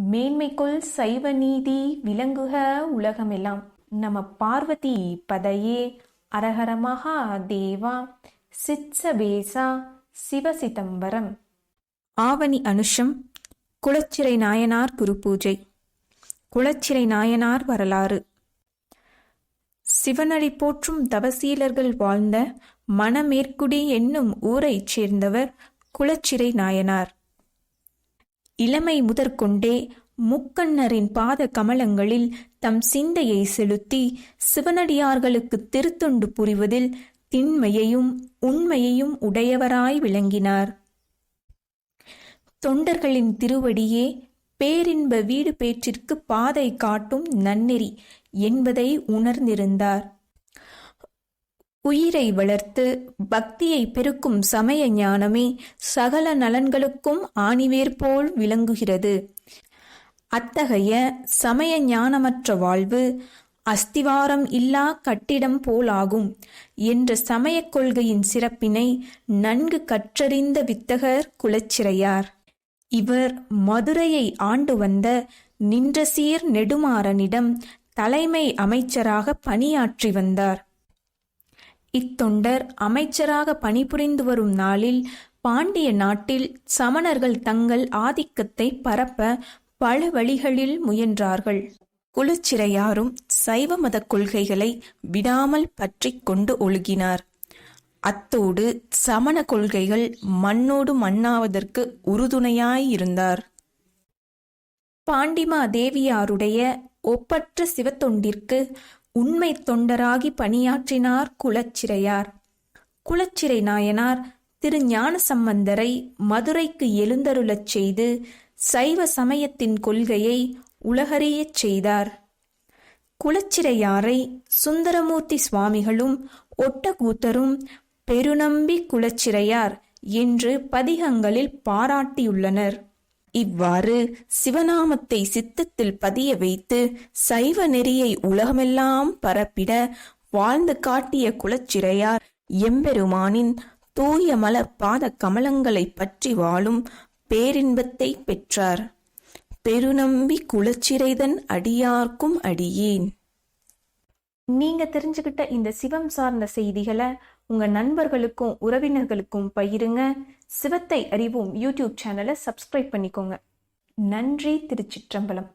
மேன்மைக்குள் சைவ நீதி விளங்குக உலகமெல்லாம். நம பார்வதி பதையே அரஹர மகா தேவா சிச்சபேசா சிவசிதம்பரம். ஆவணி அனுஷம் குளச்சிறை நாயனார் குரு பூஜை. குளச்சிறை நாயனார் வரலாறு. சிவனடி போற்றும் தவசீலர்கள் வாழ்ந்த மணமேற்குடி என்னும் ஊரைச் சேர்ந்தவர் குளச்சிறை நாயனார். இளமை முதற்கொண்டே முக்கண்ணரின் பாத கமலங்களில் தம் சிந்தையை செலுத்தி சிவனடியார்களுக்கு திருத்தொண்டு புரிவதில் திண்மையையும் உண்மையையும் உடையவராய் விளங்கினார். தொண்டர்களின் திருவடியே பேரின்ப வீடு பேற்றிற்கு பாதை காட்டும் நன்னெறி என்பதை உணர்ந்திருந்தார். உயிரை வளர்த்து பக்தியை பெருக்கும் சமய ஞானமே சகல நலன்களுக்கும் ஆணிவேர் போல் விளங்குகிறது. அத்தகைய சமய ஞானமற்ற வாழ்வு அஸ்திவாரம் இல்லா கட்டிடம் போலாகும் என்ற சமயக் கொள்கையின் சிறப்பினை நன்கு கற்றறிந்த வித்தகர் குலச்சிறையார். இவர் மதுரையை ஆண்டு வந்த நின்றசீர் நெடுமாறனிடம் தலைமை அமைச்சராக பணியாற்றி வந்தார். இத்தொண்டர் அமைச்சராக பணிபுரிந்து வரும் நாளில் பாண்டிய நாட்டில் சமணர்கள் தங்கள் ஆதிக்கத்தை பரப்ப பல வழிகளில் முயன்றார்கள். குலச்சிறையாரும் சைவ மத கொள்கைகளை விடாமல் பற்றி கொண்டு ஒழுகினார். அத்தோடு சமண கொள்கைகள் மண்ணோடு மண்ணாவதற்கு உறுதுணையாயிருந்தார் பாண்டிமா தேவியாருடைய ஒப்பற்ற சிவத்தொண்டிற்கு உண்மை தொண்டராகி பணியாற்றினார் குலச்சிறையார். குலச்சிறை நாயனார் திரு ஞான சம்பந்தரை மதுரைக்கு எழுந்தருளச் செய்து சைவ சமயத்தின் கொள்கையை உலகறியச் செய்தார். குலச்சிறையாரை சுந்தரமூர்த்தி சுவாமிகளும் ஒட்டகூத்தரும் பெருநம்பி குலச்சிறையார் என்று பதிகங்களில் பாராட்டியுள்ளனர். இவ்வாறு சிவநாமத்தை சித்தத்தில் பதிய வைத்து சைவ நெறியை உலகமெல்லாம் பரப்பிட வாழ்ந்து காட்டிய குலச்சிறையார் எம்பெருமானின் தூய மலர் பாத கமலங்களை பற்றி வாழும் பேரின்பத்தை பெற்றார். பெருநம்பி குலச்சிறைதன் அடியார்க்கும் அடியேன். நீங்க தெரிஞ்சுக்கிட்ட இந்த சிவம் சார்ந்த செய்திகளை உங்க நண்பர்களுக்கும் உறவினர்களுக்கும் பகிருங்க. சிவத்தை அறிவோம் யூடியூப் சேனலை சப்ஸ்கிரைப் பண்ணிக்கோங்க. நன்றி திருச்சிற்றம்பலம்.